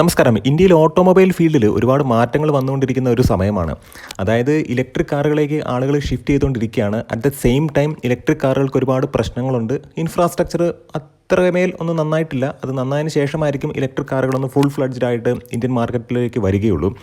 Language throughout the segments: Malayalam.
നമസ്കാരം. ഇന്ത്യയിൽ ഓട്ടോമൊബൈൽ ഫീൽഡിൽ ഒരുപാട് മാറ്റങ്ങൾ വന്നുകൊണ്ടിരിക്കുന്ന ഒരു സമയമാണ്. അതായത് ഇലക്ട്രിക് കാറുകളിലേക്ക് ആളുകൾ ഷിഫ്റ്റ് ചെയ്തുകൊണ്ടിരിക്കുകയാണ്. At the same time electric കാറുകൾക്ക് ഒരുപാട് പ്രശ്നങ്ങളുണ്ട്. ഇൻഫ്രാസ്ട്രക്ചർ അത്രമേൽ ഒന്നും നന്നായിട്ടില്ല. അത് നന്നായതിന് ശേഷമായിരിക്കും ഇലക്ട്രിക് കാറുകളൊന്ന് ഫുൾ ഫ്ലഡ്ജ്ഡ് ആയിട്ട് ഇന്ത്യൻ മാർക്കറ്റിലേക്ക് വരികയുള്ളൂ.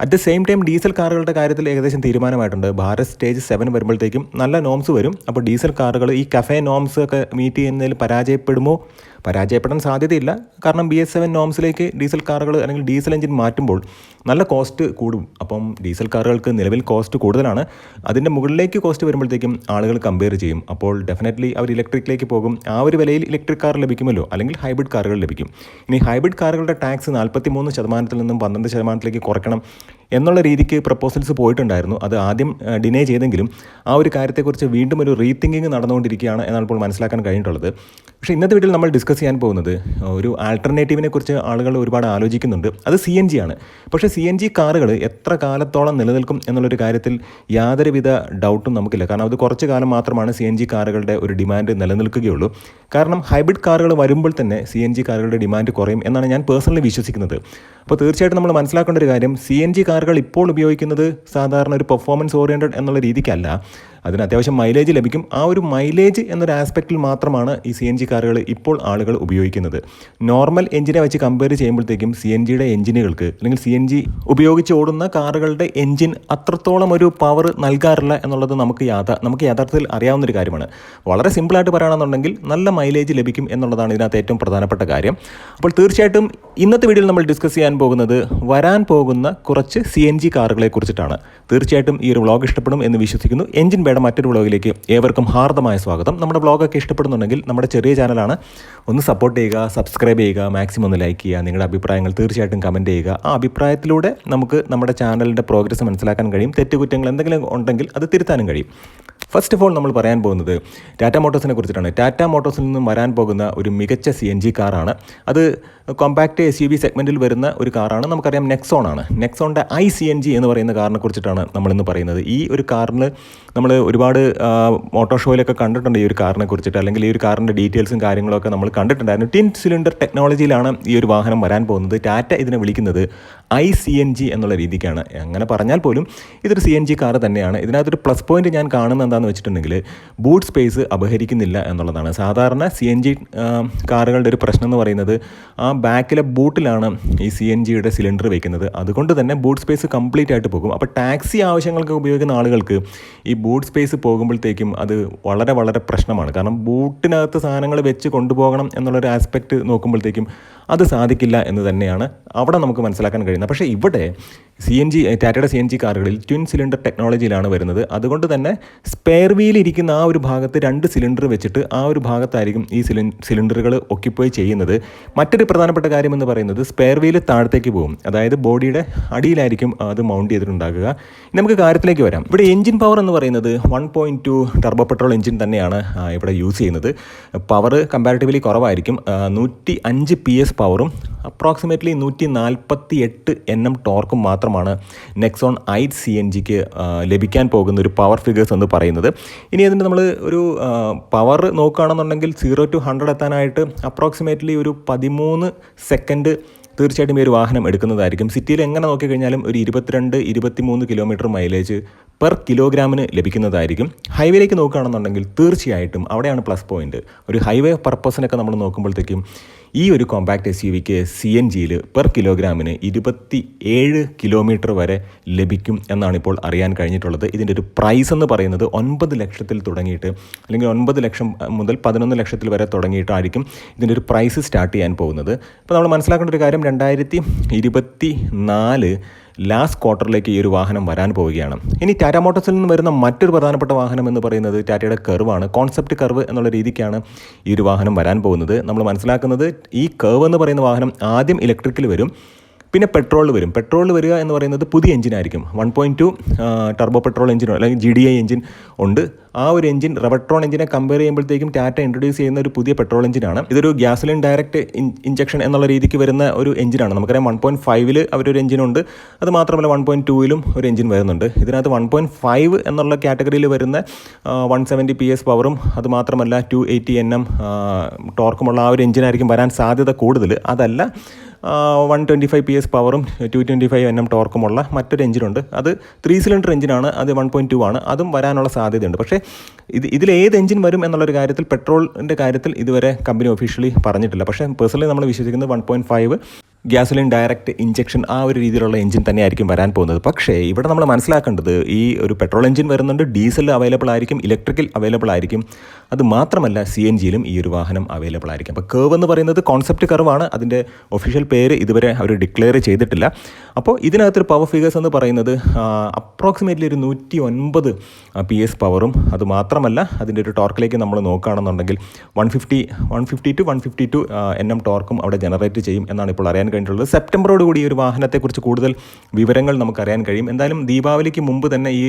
At the same time diesel കാറുകളുടെ കാര്യത്തിൽ ഏകദേശം തീരുമാനമായിട്ടുണ്ട്. ഭാരത് സ്റ്റേജ് സെവൻ വരുമ്പോഴത്തേക്കും നല്ല നോംസ് വരും. അപ്പോൾ ഡീസൽ കാറുകൾ ഈ കഫേ നോംസ് ഒക്കെ മീറ്റ് ചെയ്യുന്നതിൽ പരാജയപ്പെടുമോ? പരാജയപ്പെടാൻ സാധ്യതയില്ല. കാരണം ബി എസ് സെവൻ നോംസിലേക്ക് ഡീസൽ കാറുകൾ അല്ലെങ്കിൽ ഡീസൽ എഞ്ചിൻ മാറ്റുമ്പോൾ നല്ല കോസ്റ്റ് കൂടും. അപ്പം ഡീസൽ കാറുകൾക്ക് നിലവിൽ കോസ്റ്റ് കൂടുതലാണ്. അതിന്റെ മുകളിലേക്ക് കോസ്റ്റ് വരുമ്പോഴത്തേക്കും ആളുകൾ കമ്പയർ ചെയ്യും. അപ്പോൾ ഡെഫിനറ്റ്ലി അവർ ഇലക്ട്രിക്കിലേക്ക് പോകും. ആ ഒരു വിലയിൽ ഇലക്ട്രിക് കാർ ലഭിക്കുമല്ലോ. അല്ലെങ്കിൽ ഹൈബ്രിഡ് കാറുകൾ ലഭിക്കും. ഇനി ഹൈബ്രിഡ് കാറുകളുടെ ടാക്സ് നാൽപ്പത്തി മൂന്ന് ശതമാനത്തിൽ നിന്നും പന്ത്രണ്ട് ശതമാനത്തിലേക്ക് കുറയ്ക്കണം എന്നുള്ള രീതിക്ക് പ്രപ്പോസൽസ് പോയിട്ടുണ്ടായിരുന്നു. അത് ആദ്യം ഡിനേ ചെയ്തെങ്കിലും ആ ഒരു കാര്യത്തെക്കുറിച്ച് വീണ്ടും ഒരു റീതിങ്കിങ് നടന്നുകൊണ്ടിരിക്കുകയാണ് എന്നാണ് ഇപ്പോൾ മനസ്സിലാക്കാൻ കഴിഞ്ഞിട്ടുള്ളത്. പക്ഷേ ഇന്നത്തെ വീട്ടിൽ നമ്മൾ ഡിസ്കസ് ചെയ്യാൻ പോകുന്നത് ഒരു ആൾട്ടർനേറ്റീവിനെ കുറിച്ച് ആളുകൾ ഒരുപാട് ആലോചിക്കുന്നുണ്ട്. അത് സി എൻ ജി ആണ്. പക്ഷേ സി എൻ ജി കാറുകൾ എത്ര കാലത്തോളം നിലനിൽക്കും എന്നുള്ളൊരു കാര്യത്തിൽ യാതൊരുവിധ ഡൗട്ടും നമുക്കില്ല. കാരണം അത് കുറച്ച് കാലം മാത്രമാണ് സി എൻ ജി കാറുകളുടെ ഒരു ഡിമാൻഡ് നിലനിൽക്കുകയുള്ളൂ. കാരണം ഹൈബ്രിഡ് കാറുകൾ വരുമ്പോൾ തന്നെ സി എൻ ജി കാറുകളുടെ ഡിമാൻഡ് കുറയും എന്നാണ് ഞാൻ പേഴ്സണലി വിശ്വസിക്കുന്നത്. അപ്പോൾ തീർച്ചയായിട്ടും നമ്മൾ മനസ്സിലാക്കേണ്ട ഒരു കാര്യം സി എൻ ജി കാറുകൾ ഇപ്പോൾ ഉപയോഗിക്കുന്നത് സാധാരണ ഒരു പെർഫോമൻസ് ഓറിയന്റഡ് എന്നുള്ള രീതിക്കല്ല. അതിന് അത്യാവശ്യം മൈലേജ് ലഭിക്കും. ആ ഒരു മൈലേജ് എന്നൊരു ആസ്പെക്റ്റിൽ മാത്രമാണ് ഈ സി എൻ ജി കാറുകൾ ഇപ്പോൾ ആളുകൾ ഉപയോഗിക്കുന്നത്. നോർമൽ എഞ്ചിനെ വെച്ച് കമ്പയർ ചെയ്യുമ്പോഴത്തേക്കും സി എൻ ജിയുടെ എഞ്ചിനുകൾക്ക് അല്ലെങ്കിൽ സി എൻ ജി ഉപയോഗിച്ച് ഓടുന്ന കാറുകളുടെ എഞ്ചിൻ അത്രത്തോളം ഒരു പവർ നൽകാറില്ല എന്നുള്ളത് നമുക്ക് യാഥാ നമുക്ക് യഥാർത്ഥത്തിൽ അറിയാവുന്ന ഒരു കാര്യമാണ്. വളരെ സിമ്പിളായിട്ട് പറയുകയാണെന്നുണ്ടെങ്കിൽ നല്ല മൈലേജ് ലഭിക്കും എന്നുള്ളതാണ് ഇതിനകത്ത് ഏറ്റവും പ്രധാനപ്പെട്ട കാര്യം. അപ്പോൾ തീർച്ചയായിട്ടും ഇന്നത്തെ വീഡിയോയിൽ നമ്മൾ ഡിസ്കസ് ചെയ്യാൻ പോകുന്നത് വരാൻ പോകുന്ന കുറച്ച് സി എൻ ജി കാറുകളെ കുറിച്ചിട്ടാണ്. തീർച്ചയായിട്ടും ഈ ഒരു വ്ളോഗ് ഇഷ്ടപ്പെടും എന്ന് വിശ്വസിക്കുന്നു. എഞ്ചിൻ വേട മറ്റൊരു വ്ളോഗിലേക്ക് ഏവർക്കും ഹാർദമായ സ്വാഗതം. നമ്മുടെ വ്ളോഗൊക്കെ ഇഷ്ടപ്പെടുന്നുണ്ടെങ്കിൽ നമ്മുടെ ചെറിയ ചാനലാണ്. ഒന്ന് സപ്പോർട്ട് ചെയ്യുക സബ്സ്ക്രൈബ് ചെയ്യുക മാക്സിമം ഒന്ന് ലൈക്ക് ചെയ്യുക നിങ്ങളുടെ അഭിപ്രായങ്ങൾ തീർച്ചയായിട്ടും കമന്റ് ചെയ്യുക. ആ അഭിപ്രായത്തിലൂടെ നമുക്ക് നമ്മുടെ ചാനലിന്റെ പ്രോഗ്രസ് മനസ്സിലാക്കാൻ കഴിയും. തെറ്റുകുറ്റങ്ങൾ എന്തെങ്കിലും ഉണ്ടെങ്കിൽ അത് തിരുത്താനും കഴിയും. ഫസ്റ്റ് ഓഫ് ഓൾ നമ്മൾ പറയാൻ പോകുന്നത് ടാറ്റ മോട്ടോഴ്സിനെ കുറിച്ചിട്ടാണ്. ടാറ്റ മോട്ടോഴ്സിൽ നിന്നും വരാൻ പോകുന്ന ഒരു മികച്ച സി എൻ ജി കാറാണ് അത് കോമ്പാക്ട് എസ് യു വി സെഗ്മെന്റിൽ വരുന്ന ഒരു കാറാണ് നമുക്കറിയാം നെക്സോൺ ആണ്. നെക്സോണിന്റെ ഐ സി എൻ ജി എന്ന് പറയുന്ന കാറിനെ കുറിച്ചിട്ടാണ് നമ്മളിന്ന് പറയുന്നത്. ഈ ഒരു കാറിന് നമ്മൾ ഒരുപാട് മോട്ടോർ ഷോയിലൊക്കെ കണ്ടിട്ടുണ്ട് ഈ ഒരു കാറിനെ കുറിച്ചിട്ട്. അല്ലെങ്കിൽ ഈ ഒരു കാറിന്റെ ഡീറ്റെയിൽസും കാര്യങ്ങളൊക്കെ നമ്മൾ കണ്ടിട്ടുണ്ടായിരുന്നു. ടിൻ സിലിണ്ടർ ടെക്നോളജിയിലാണ് ഈ ഒരു വാഹനം വരാൻ പോകുന്നത്. ടാറ്റ ഇതിനെ വിളിക്കുന്നത് ഐ സി എൻ ജി എന്നുള്ള രീതിക്കാണ്. അങ്ങനെ പറഞ്ഞാൽ പോലും ഇതൊരു സി എൻ ജി കാർ തന്നെയാണ്. ഇതിനകത്തൊരു പ്ലസ് പോയിന്റ് ഞാൻ കാണുന്നത് വെച്ചിട്ടുണ്ടെങ്കിൽ ബൂട്ട് സ്പേസ് അപഹരിക്കുന്നില്ല എന്നുള്ളതാണ്. സാധാരണ സി എൻ ജി കാറുകളുടെ ഒരു പ്രശ്നം എന്ന് പറയുന്നത് ആ ബാക്കിലെ ബൂട്ടിലാണ് ഈ സി എൻ ജിയുടെ സിലിണ്ടർ വെക്കുന്നത്. അതുകൊണ്ട് തന്നെ ബൂട്ട് സ്പേസ് കംപ്ലീറ്റ് ആയിട്ട് പോകും. അപ്പോൾ ടാക്സി ആവശ്യങ്ങൾക്ക് ഉപയോഗിക്കുന്ന ആളുകൾക്ക് ഈ ബൂട്ട് സ്പേസ് പോകുമ്പോഴത്തേക്കും അത് വളരെ വളരെ പ്രശ്നമാണ്. കാരണം ബൂട്ടിനകത്ത് സാധനങ്ങൾ വെച്ച് കൊണ്ടുപോകണം എന്നുള്ളൊരു ആസ്പെക്റ്റ് നോക്കുമ്പോഴത്തേക്കും അത് സാധിക്കില്ല എന്ന് തന്നെയാണ് അവിടെ നമുക്ക് മനസ്സിലാക്കാൻ കഴിയുന്നത്. പക്ഷേ ഇവിടെ സി എൻ ജി ടാറ്റയുടെ സി എൻ ജി കാറുകളിൽ ട്വിൻ സിലിണ്ടർ ടെക്നോളജിയിലാണ് വരുന്നത്. അതുകൊണ്ട് തന്നെ സ്പെയർ വീൽ ഇരിക്കുന്ന ആ ഒരു ഭാഗത്ത് രണ്ട് സിലിണ്ടർ വെച്ചിട്ട് ആ ഒരു ഭാഗത്തായിരിക്കും ഈ സിലി സിലിണ്ടറുകൾ ഒക്കിപ്പോയി ചെയ്യുന്നത്. മറ്റൊരു പ്രധാനപ്പെട്ട കാര്യം എന്ന് പറയുന്നത് സ്പെയർ വീൽ താഴത്തേക്ക് പോകും. അതായത് ബോഡിയുടെ അടിയിലായിരിക്കും അത് മൗണ്ട് ചെയ്തിട്ടുണ്ടാകുക. ഇനി നമുക്ക് കാര്യത്തിലേക്ക് വരാം. ഇവിടെ എഞ്ചിൻ പവർ എന്ന് പറയുന്നത് one point two turbo petrol engine തന്നെയാണ് ഇവിടെ യൂസ് ചെയ്യുന്നത്. പവർ കമ്പാരിറ്റീവ്ലി കുറവായിരിക്കും നൂറ്റി അഞ്ച് പി എസ് പവറും അപ്രോക്സിമേറ്റ്ലി നൂറ്റി നാൽപ്പത്തി എട്ട് എൻ എം ടോർക്കും മാത്രമാണ് നെക്സോൺ ഐ സി എൻ ജിക്ക് ലഭിക്കാൻ പോകുന്ന ഒരു പവർ ഫിഗേഴ്സ് എന്ന് പറയുന്നത്. ഇനി അതിന്റെ നമ്മൾ ഒരു പവർ നോക്കുകയാണെന്നുണ്ടെങ്കിൽ സീറോ ടു ഹൺഡ്രഡ് എത്താനായിട്ട് അപ്രോക്സിമേറ്റ്ലി ഒരു പതിമൂന്ന് സെക്കൻഡ് തീർച്ചയായിട്ടും ഈ ഒരു വാഹനം എടുക്കുന്നതായിരിക്കും. സിറ്റിയിൽ എങ്ങനെ നോക്കിക്കഴിഞ്ഞാലും ഒരു ഇരുപത്തിരണ്ട് ഇരുപത്തിമൂന്ന് കിലോമീറ്റർ മൈലേജ് പെർ കിലോഗ്രാമിന് ലഭിക്കുന്നതായിരിക്കും. ഹൈവേയിലേക്ക് നോക്കുകയാണെന്നുണ്ടെങ്കിൽ തീർച്ചയായിട്ടും അവിടെയാണ് പ്ലസ് പോയിന്റ് ഒരു ഹൈവേ പർപ്പസിനൊക്കെ നമ്മൾ നോക്കുമ്പോഴത്തേക്കും ഈ ഒരു കോമ്പാക്ട് എസ് യു വിക്ക് സി എൻ ജിയിൽ പെർ കിലോഗ്രാമിന് ഇരുപത്തി ഏഴ് കിലോമീറ്റർ വരെ ലഭിക്കും എന്നാണ് ഇപ്പോൾ അറിയാൻ കഴിഞ്ഞിട്ടുള്ളത്. ഇതിന്റെ ഒരു പ്രൈസ് എന്ന് പറയുന്നത് ഒൻപത് ലക്ഷത്തിൽ തുടങ്ങിയിട്ട് അല്ലെങ്കിൽ ഒൻപത് ലക്ഷം മുതൽ പതിനൊന്ന് ലക്ഷത്തിൽ വരെ തുടങ്ങിയിട്ടായിരിക്കും ഇതിന്റെ ഒരു പ്രൈസ് സ്റ്റാർട്ട് ചെയ്യാൻ പോകുന്നത്. അപ്പോൾ നമ്മൾ മനസ്സിലാക്കേണ്ട ഒരു കാര്യം രണ്ടായിരത്തി ഇരുപത്തി നാല് ലാസ്റ്റ് ക്വാർട്ടറിലേക്ക് ഈ ഒരു വാഹനം വരാൻ പോവുകയാണ്. ഇനി ടാറ്റ മോട്ടോഴ്സിൽ നിന്ന് വരുന്ന മറ്റൊരു പ്രധാനപ്പെട്ട വാഹനം എന്ന് പറയുന്നത് ടാറ്റയുടെ കർവാണ്. കോൺസെപ്റ്റ് കർവ് എന്നുള്ള രീതിക്കാണ് ഈ ഒരു വാഹനം വരാൻ പോകുന്നത്. നമ്മൾ മനസ്സിലാക്കുന്നത് ഈ കർവ് എന്ന് പറയുന്ന വാഹനം ആദ്യം ഇലക്ട്രിക്കിൽ വരും. പിന്നെ പെട്രോൾ വരും. പെട്രോൾ വരിക എന്ന് പറയുന്നത് പുതിയ എഞ്ചിനായിരിക്കും one point two turbo petrol എഞ്ചിനോ അല്ലെങ്കിൽ ജി ഡി ഐ എഞ്ചിൻ ഉണ്ട്. ആ ഒരു എഞ്ചിൻ റെവട്രോൺ എഞ്ചിനെ കമ്പയർ ചെയ്യുമ്പോഴത്തേക്കും ടാറ്റ ഇൻട്രൊഡ്യൂസ് ചെയ്യുന്ന ഒരു പുതിയ പെട്രോൾ എഞ്ചിനാണ് ഇതൊരു ഗ്യാസലിൻ ഡയറക്റ്റ് ഇഞ്ചക്ഷൻ എന്നുള്ള രീതിക്ക് വരുന്ന ഒരു എഞ്ചിനാണ് നമുക്കറിയാം വൺ പോയിന്റ് ഫൈവിൽ അവരൊരു എഞ്ചിനുണ്ട് അത് മാത്രമല്ല വൺ പോയിന്റ് ടൂവിലും ഒരു എഞ്ചിൻ വരുന്നുണ്ട്. ഇതിനകത്ത് വൺ പോയിന്റ് ഫൈവ് എന്നുള്ള കാറ്റഗറിയിൽ വരുന്ന വൺ സെവന്റി പി എസ് പവറും അത് മാത്രമല്ല ടു എയ്റ്റി എൻ എം ടോർക്കുമുള്ള ആ ഒരു എഞ്ചിനായിരിക്കും വരാൻ സാധ്യത കൂടുതൽ അതല്ല one twenty five P S പവറും two twenty five N M ടോർക്കുമുള്ള മറ്റൊരു എഞ്ചിനുണ്ട്. അത് ത്രീ സിലിണ്ടർ എഞ്ചിനാണ് അത് വൺ പോയിന്റ് ടു ആണ്. അതും വരാനുള്ള സാധ്യതയുണ്ട്. പക്ഷേ ഇത് ഇതിൽ ഏത് എഞ്ചിൻ വരും എന്നുള്ളൊരു കാര്യത്തിൽ പെട്രോളിന്റെ കാര്യത്തിൽ ഇതുവരെ കമ്പനി ഒഫീഷ്യലി പറഞ്ഞിട്ടില്ല. പക്ഷേ പേഴ്സണലി നമ്മൾ വിശ്വസിക്കുന്നത് one point five gasoline direct injection ആ ഒരു രീതിയിലുള്ള എഞ്ചിൻ തന്നെയായിരിക്കും വരാൻ പോകുന്നത്. പക്ഷേ ഇവിടെ നമ്മൾ മനസ്സിലാക്കേണ്ടത് ഈ ഒരു പെട്രോൾ എഞ്ചിൻ വരുന്നുണ്ട് ഡീസൽ അവൈലബിൾ ആയിരിക്കും ഇലക്ട്രിക്കൽ അവൈലബിൾ ആയിരിക്കും. അത് മാത്രമല്ല സി എൻ ജിയിലും ഈ ഒരു വാഹനം അവൈലബിൾ ആയിരിക്കും. അപ്പോൾ കേവ് എന്ന് പറയുന്നത് കോൺസെപ്റ്റ് കർവാണ് അതിന്റെ ഒഫീഷ്യൽ പേര് ഇതുവരെ അവർ ഡിക്ലെയർ ചെയ്തിട്ടില്ല. അപ്പോൾ ഇതിനകത്തൊരു പവർ ഫിഗേഴ്സ് എന്ന് പറയുന്നത് അപ്രോക്സിമേറ്റ്ലി ഒരു നൂറ്റി ഒൻപത് പി എസ് പവറും അത് മാത്രമല്ല അതിന്റെ ഒരു ടോർക്കിലേക്ക് നമ്മൾ നോക്കുകയാണെന്നുണ്ടെങ്കിൽ one fifty one fifty two one fifty two N M ടോർക്കും അവിടെ ജനറേറ്റ് ചെയ്യും എന്നാണ് ഇപ്പോൾ അറിയാൻ കഴിഞ്ഞിട്ടുള്ളത്. സെപ്റ്റംബറോട് കൂടി ഈ ഒരു വാഹനത്തെക്കുറിച്ച് കൂടുതൽ വിവരങ്ങൾ നമുക്കറിയാൻ കഴിയും. എന്തായാലും ദീപാവലിക്ക് മുമ്പ് തന്നെ ഈ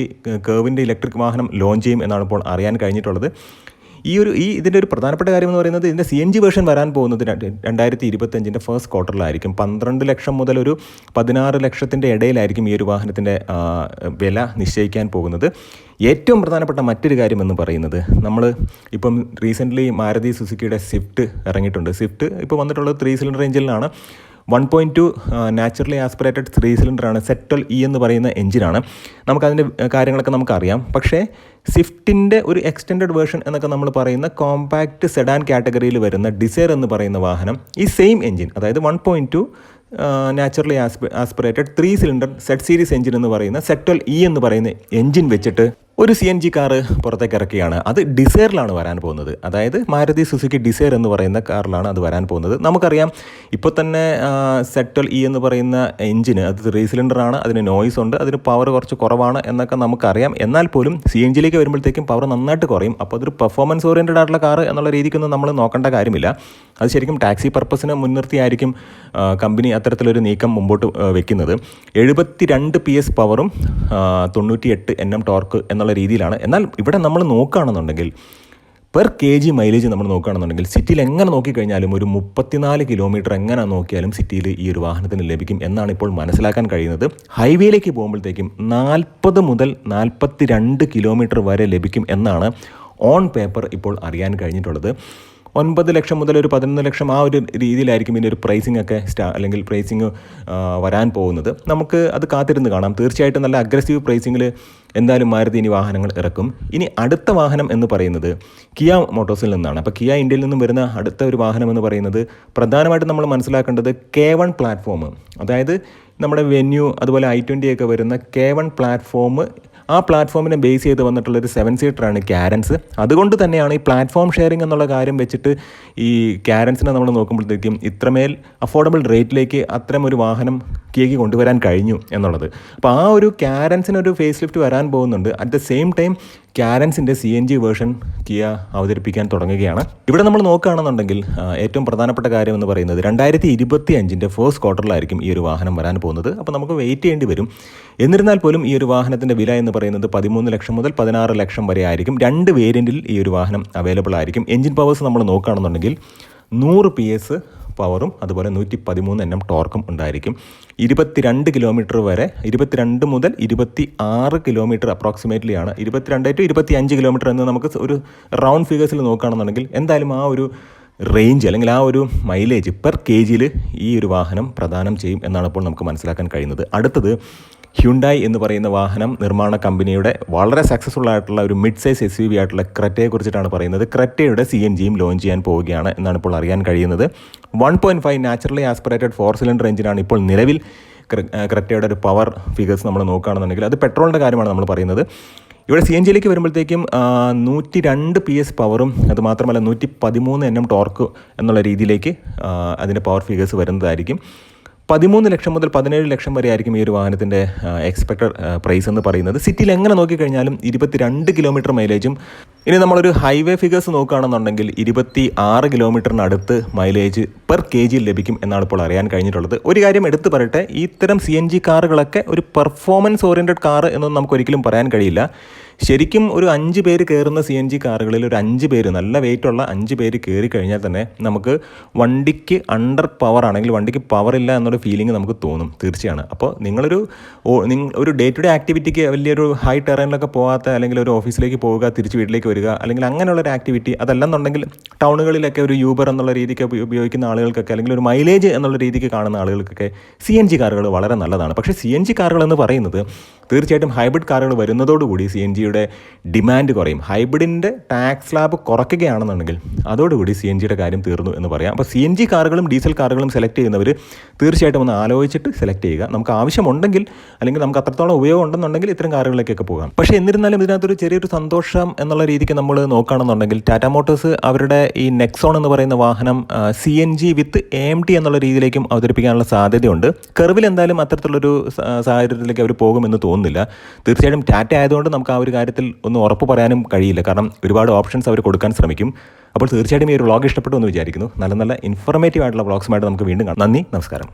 കേവിന്റെ ഇലക്ട്രിക് വാഹനം ലോഞ്ച് ചെയ്യും എന്നാണ് ഇപ്പോൾ അറിയാൻ കഴിഞ്ഞിട്ടുള്ളത്. ഈ ഒരു ഈ ഇതിന്റെ ഒരു പ്രധാനപ്പെട്ട കാര്യം എന്ന് പറയുന്നത് ഇതിന്റെ സി എൻ ജി വേർഷൻ വരാൻ പോകുന്നത് രണ്ട് രണ്ടായിരത്തി ഇരുപത്തഞ്ചിന്റെ ഫസ്റ്റ് ക്വാർട്ടറിലായിരിക്കും പന്ത്രണ്ട് ലക്ഷം മുതൽ ഒരു പതിനാറ് ലക്ഷത്തിന്റെ ഇടയിലായിരിക്കും ഈ ഒരു വാഹനത്തിന്റെ വില നിശ്ചയിക്കാൻ പോകുന്നത്. ഏറ്റവും പ്രധാനപ്പെട്ട മറ്റൊരു കാര്യം എന്ന് പറയുന്നത് നമ്മൾ ഇപ്പം റീസെന്റ്ലി മാരുതി സുസുക്കിയുടെ സ്വിഫ്റ്റ് ഇറങ്ങിയിട്ടുണ്ട്. സ്വിഫ്റ്റ് ഇപ്പോൾ വന്നിട്ടുള്ളത് three cylinder എഞ്ചിനിലാണ് one point two naturally aspirated three സിലിണ്ടറാണ് സെറ്റൽ ഇ എന്ന് പറയുന്ന എഞ്ചിനാണ്. നമുക്കതിന്റെ കാര്യങ്ങളൊക്കെ നമുക്കറിയാം. പക്ഷേ സ്വിഫ്റ്റിന്റെ ഒരു എക്സ്റ്റെൻഡഡ് വേർഷൻ എന്നൊക്കെ നമ്മൾ പറയുന്ന കോമ്പാക്റ്റ് സെഡാൻ കാറ്റഗറിയിൽ വരുന്ന ഡിസൈർ എന്ന് പറയുന്ന വാഹനം ഈ സെയിം എഞ്ചിൻ അതായത് one point two naturally Azpi aspirated three cylinder Z series engine എന്ന് പറയുന്ന സെറ്റൽ ഇ എന്ന് പറയുന്ന എഞ്ചിൻ വെച്ചിട്ട് ഒരു സി എൻ ജി കാറ് പുറത്തേക്ക് ഇറക്കുകയാണ്. അത് ഡിസയറിലാണ് വരാൻ പോകുന്നത്. അതായത് മാരുതി സുസുക്കി ഡിസയർ എന്ന് പറയുന്ന കാറിലാണ് അത് വരാൻ പോകുന്നത്. നമുക്കറിയാം ഇപ്പോൾ തന്നെ സെറ്റൽ ഇ എന്ന് പറയുന്ന എഞ്ചിന് അത് ത്രീ സിലിണ്ടറാണ് അതിന് നോയ്സ് ഉണ്ട് അതിന് പവർ കുറച്ച് കുറവാണ് എന്നൊക്കെ നമുക്കറിയാം. എന്നാൽ പോലും സി എൻ ജിയിലേക്ക് വരുമ്പോഴത്തേക്കും പവർ നന്നായിട്ട് കുറയും. അപ്പോൾ അതൊരു പെർഫോമൻസ് ഓറിയന്റഡ് ആയിട്ടുള്ള കാർ എന്നുള്ള രീതിക്കൊന്നും നമ്മൾ നോക്കേണ്ട കാര്യമില്ല. അത് ശരിക്കും ടാക്സി പർപ്പസിനെ മുൻനിർത്തിയായിരിക്കും കമ്പനി അത്തരത്തിലൊരു നീക്കം മുമ്പോട്ട് വെക്കുന്നത്. എഴുപത്തി രണ്ട് പി എസ് പവറും തൊണ്ണൂറ്റി എട്ട് എൻ എം ടോർക്ക് എന്നുള്ള രീതിയിലാണ്. എന്നാൽ ഇവിടെ നമ്മൾ നോക്കുകയാണെന്നുണ്ടെങ്കിൽ പെർ കെ ജി മൈലേജ് നമ്മൾ നോക്കുകയാണെന്നുണ്ടെങ്കിൽ സിറ്റിയിൽ എങ്ങനെ നോക്കിക്കഴിഞ്ഞാലും ഒരു മുപ്പത്തിനാല് കിലോമീറ്റർ എങ്ങനെ നോക്കിയാലും സിറ്റിയിൽ ഈ ഒരു വാഹനത്തിന് ലഭിക്കും എന്നാണ് ഇപ്പോൾ മനസ്സിലാക്കാൻ കഴിയുന്നത്. ഹൈവേയിലേക്ക് പോകുമ്പോഴത്തേക്കും നാൽപ്പത് മുതൽ നാൽപ്പത്തി രണ്ട് കിലോമീറ്റർ വരെ ലഭിക്കും എന്നാണ് ഓൺ പേപ്പർ ഇപ്പോൾ അറിയാൻ കഴിഞ്ഞിട്ടുള്ളത്. ഒൻപത് ലക്ഷം മുതൽ ഒരു പതിനൊന്ന് ലക്ഷം ആ ഒരു രീതിയിലായിരിക്കും ഇതിന്റെ ഒരു പ്രൈസിംഗ് ഒക്കെ സ്റ്റാ അല്ലെങ്കിൽ പ്രൈസിങ് വരാൻ പോകുന്നത്. നമുക്ക് അത് കാത്തിരുന്ന് കാണാം. തീർച്ചയായിട്ടും നല്ല അഗ്രസീവ് പ്രൈസിങ്ങിൽ എന്തായാലും മാരുതി ഇനി വാഹനങ്ങൾ ഇറക്കും. ഇനി അടുത്ത വാഹനം എന്ന് പറയുന്നത് കിയ മോട്ടോഴ്സിൽ നിന്നാണ്. അപ്പോൾ കിയ ഇന്ത്യയിൽ നിന്നും വരുന്ന അടുത്ത ഒരു വാഹനം എന്ന് പറയുന്നത് പ്രധാനമായിട്ടും നമ്മൾ മനസ്സിലാക്കേണ്ടത് കെ വൺ പ്ലാറ്റ്ഫോം അതായത് നമ്മുടെ വെന്യൂ അതുപോലെ ഐ ട്വന്റി ഒക്കെ വരുന്ന കെ വൺ പ്ലാറ്റ്ഫോം ആ പ്ലാറ്റ്ഫോമിനെ ബേസ് ചെയ്ത് വന്നിട്ടുള്ള ഒരു സെവൻ സീറ്ററാണ് ക്യാരൻസ് അതുകൊണ്ട് തന്നെയാണ് ഈ പ്ലാറ്റ്ഫോം ഷെയറിംഗ് എന്നുള്ള കാര്യം വെച്ചിട്ട് ഈ ക്യാരൻസിനെ നമ്മൾ നോക്കുമ്പോഴത്തേക്കും ഇത്രമേൽ അഫോർഡബിൾ റേറ്റിലേക്ക് അത്തരം ഒരു വാഹനം കിയയ്ക്ക് കൊണ്ടുവരാൻ കഴിഞ്ഞു എന്നുള്ളത്. അപ്പോൾ ആ ഒരു ക്യാരൻസിനൊരു ഫേസ് ലിഫ്റ്റ് വരാൻ പോകുന്നുണ്ട്. At the same time ക്യാരൻസിന്റെ C N G version Kia അവതരിപ്പിക്കാൻ തുടങ്ങുകയാണ്. ഇവിടെ നമ്മൾ നോക്കുകയാണെന്നുണ്ടെങ്കിൽ ഏറ്റവും പ്രധാനപ്പെട്ട കാര്യം എന്ന് പറയുന്നത് രണ്ടായിരത്തി ഇരുപത്തി അഞ്ചിന്റെ ഫസ്റ്റ് ക്വാർട്ടറിലായിരിക്കും ഈ ഒരു വാഹനം വരാൻ പോകുന്നത്. അപ്പോൾ നമുക്ക് വെയിറ്റ് ചെയ്യേണ്ടി വരും. എന്നിരുന്നാൽ പോലും ഈ ഒരു വാഹനത്തിന്റെ വില എന്ന് പറയുന്നത് പതിമൂന്ന് ലക്ഷം മുതൽ പതിനാറ് ലക്ഷം വരെ ആയിരിക്കും. രണ്ട് വേരിയന്റിൽ ഈ ഒരു വാഹനം അവൈലബിൾ ആയിരിക്കും. എഞ്ചിൻ പവേഴ്സ് നമ്മൾ നോക്കുകയാണെന്നുണ്ടെങ്കിൽ നൂറ് പി എസ് പവറും അതുപോലെ നൂറ്റി പതിമൂന്ന് എൻ എം ടോർക്കും ഉണ്ടായിരിക്കും. ഇരുപത്തിരണ്ട് കിലോമീറ്റർ വരെ ഇരുപത്തിരണ്ട് മുതൽ ഇരുപത്തി ആറ് കിലോമീറ്റർ അപ്രോക്സിമേറ്റ്ലി ആണ്. ഇരുപത്തിരണ്ട് ടു ഇരുപത്തി അഞ്ച് കിലോമീറ്റർ എന്ന് നമുക്ക് ഒരു റൗണ്ട് ഫിഗേഴ്സിൽ നോക്കുകയാണെന്നുണ്ടെങ്കിൽ എന്തായാലും ആ ഒരു റേഞ്ച് അല്ലെങ്കിൽ ആ ഒരു മൈലേജ് പെർ കെ ജിയിൽ ഈ ഒരു വാഹനം പ്രദാനം ചെയ്യും എന്നാണ് ഇപ്പോൾ നമുക്ക് മനസ്സിലാക്കാൻ കഴിയുന്നത്. അടുത്തത് ഹ്യുണ്ടായി എന്ന് പറയുന്ന വാഹനം നിർമ്മാണ കമ്പനിയുടെ വളരെ സക്സസ്ഫുൾ ആയിട്ടുള്ള ഒരു mid size S U V ആയിട്ടുള്ള ക്രെറ്റയെ കുറിച്ചിട്ടാണ് പറയുന്നത്. ക്രെറ്റയുടെ സി എൻ ജിയും ലോഞ്ച് ചെയ്യാൻ പോവുകയാണ് എന്നാണ് ഇപ്പോൾ അറിയാൻ കഴിയുന്നത്. One point five naturally aspirated four cylinder എഞ്ചിനാണ് ഇപ്പോൾ നിലവിൽ ക്രെ- ക്രെറ്റയുടെ ഒരു പവർ ഫിഗേഴ്സ് നമ്മൾ നോക്കുകയാണെന്നുണ്ടെങ്കിൽ അത് പെട്രോളിന്റെ കാര്യമാണ് നമ്മൾ പറയുന്നത്. ഇവിടെ സി എൻ ജിയിലേക്ക് വരുമ്പോഴത്തേക്കും നൂറ്റി രണ്ട് പി എസ് പവറും അതുമാത്രമല്ല നൂറ്റി പതിമൂന്ന് എൻ എം ടോർക്ക് എന്നുള്ള രീതിയിലേക്ക് അതിന്റെ പവർ ഫിഗേഴ്സ് വരുന്നതായിരിക്കും. പതിമൂന്ന് ലക്ഷം മുതൽ പതിനേഴ് ലക്ഷം വരെ ആയിരിക്കും ഈ ഒരു വാഹനത്തിന്റെ എക്സ്പെക്റ്റഡ് പ്രൈസ് എന്ന് പറയുന്നത്. സിറ്റിയിൽ എങ്ങനെ നോക്കിക്കഴിഞ്ഞാലും ഇരുപത്തിരണ്ട് കിലോമീറ്റർ മൈലേജും ഇനി നമ്മളൊരു ഹൈവേ ഫിഗേഴ്സ് നോക്കുകയാണെന്നുണ്ടെങ്കിൽ ഇരുപത്തി ആറ് കിലോമീറ്ററിനടുത്ത് മൈലേജ് പെർ കെ ജി ലഭിക്കും എന്നാണ് ഇപ്പോൾ അറിയാൻ കഴിഞ്ഞിട്ടുള്ളത്. ഒരു കാര്യം എടുത്തു പറയട്ടെ ഇത്തരം സി എൻ ജി കാറുകളൊക്കെ ഒരു പെർഫോമൻസ് ഓറിയന്റഡ് കാർ എന്നൊന്നും നമുക്ക് ഒരിക്കലും പറയാൻ കഴിയില്ല. ശരിക്കും ഒരു അഞ്ച് പേര് കയറുന്ന സി എൻ ജി കാറുകളിൽ ഒരു അഞ്ച് പേര് നല്ല വെയിറ്റ് ഉള്ള അഞ്ച് പേര് കയറി കഴിഞ്ഞാൽ തന്നെ നമുക്ക് വണ്ടിക്ക് അണ്ടർ പവർ ആണെങ്കിൽ വണ്ടിക്ക് പവർ ഇല്ല എന്നൊരു ഫീലിംഗ് നമുക്ക് തോന്നും തീർച്ചയാണ്. അപ്പോൾ നിങ്ങളൊരു നിങ്ങൾ ഒരു ഡേ ടു ഡേ ആക്ടിവിറ്റിക്ക് വലിയൊരു ഹൈ ടെറൈനിലൊക്കെ പോകാത്ത അല്ലെങ്കിൽ ഒരു ഓഫീസിലേക്ക് പോവുക തിരിച്ച് വീട്ടിലേക്ക് വരിക അല്ലെങ്കിൽ അങ്ങനെയുള്ള ഒരു ആക്ടിവിറ്റി അതല്ലെന്നുണ്ടെങ്കിൽ ടൗണുകളിലൊക്കെ ഒരു യൂബർ എന്നുള്ള രീതിക്ക് ഉപയോഗിക്കുന്ന ആളുകൾക്കൊക്കെ അല്ലെങ്കിൽ ഒരു മൈലേജ് എന്നുള്ള രീതിക്ക് കാണുന്ന ആളുകൾക്കൊക്കെ സി എൻ ജി കാറുകൾ വളരെ നല്ലതാണ്. പക്ഷേ സി എൻ ജി കാറുകൾ എന്ന് പറയുന്നത് തീർച്ചയായിട്ടും ഹൈബ്രിഡ് കാറുകൾ വരുന്നതോടുകൂടി സി എൻ ജിയുടെ ഡിമാൻഡ് കുറയും. ഹൈബ്രിഡിന്റെ ടാക്സ് സ്ലാബ് കുറയ്ക്കുകയാണെന്നുണ്ടെങ്കിൽ അതോടുകൂടി സി എൻ ജിയുടെ കാര്യം തീർന്നു എന്ന് പറയാം. അപ്പോൾ സി എൻ ജി കാറുകളും ഡീസൽ കാറുകളും സെലക്ട് ചെയ്യുന്നവർ തീർച്ചയായിട്ടും ഒന്ന് ആലോചിച്ചിട്ട് സെലക്ട് ചെയ്യുക. നമുക്ക് ആവശ്യമുണ്ടെങ്കിൽ അല്ലെങ്കിൽ നമുക്ക് അത്രത്തോളം ഉപയോഗം ഉണ്ടെന്നുണ്ടെങ്കിൽ ഇത്തരം കാറുകളിലേക്കൊക്കെ പോകാം. പക്ഷേ എന്നിരുന്നാലും ഇതിനകത്തൊരു ചെറിയൊരു സന്തോഷം എന്നുള്ള രീതിക്ക് നമ്മൾ നോക്കുകയാണെന്നുണ്ടെങ്കിൽ ടാറ്റ മോട്ടോഴ്സ് അവരുടെ ഈ നെക്സോൺ എന്ന് പറയുന്ന വാഹനം C N G with A T എന്നുള്ള രീതിയിലേക്കും അവതരിപ്പിക്കാനുള്ള സാധ്യതയുണ്ട്. കർവിൽ എന്തായാലും അത്തരത്തിലുള്ളൊരു സാഹചര്യത്തിലേക്ക് അവർ പോകുമെന്ന് തോന്നുന്നില്ല. തീർച്ചയായിട്ടും ടാറ്റ ആയതുകൊണ്ട് നമുക്ക് ആ ഒരു കാര്യത്തിൽ ഒന്ന് ഉറപ്പ് പറയാനും കഴിയില്ല. കാരണം ഒരുപാട് ഓപ്ഷൻസ് അവർ കൊടുക്കാൻ ശ്രമിക്കും. അപ്പോൾ തീർച്ചയായിട്ടും ഈ ഒരു വ്ളോഗ് ഇഷ്ടപ്പെട്ടു എന്ന് വിചാരിക്കുന്നു. നല്ല നല്ല ഇൻഫോർമേറ്റീവ് ആയിട്ടുള്ള വ്ളോഗ്സുമായിട്ട് നമുക്ക് വീണ്ടും കാണാം. നന്ദി നമസ്കാരം.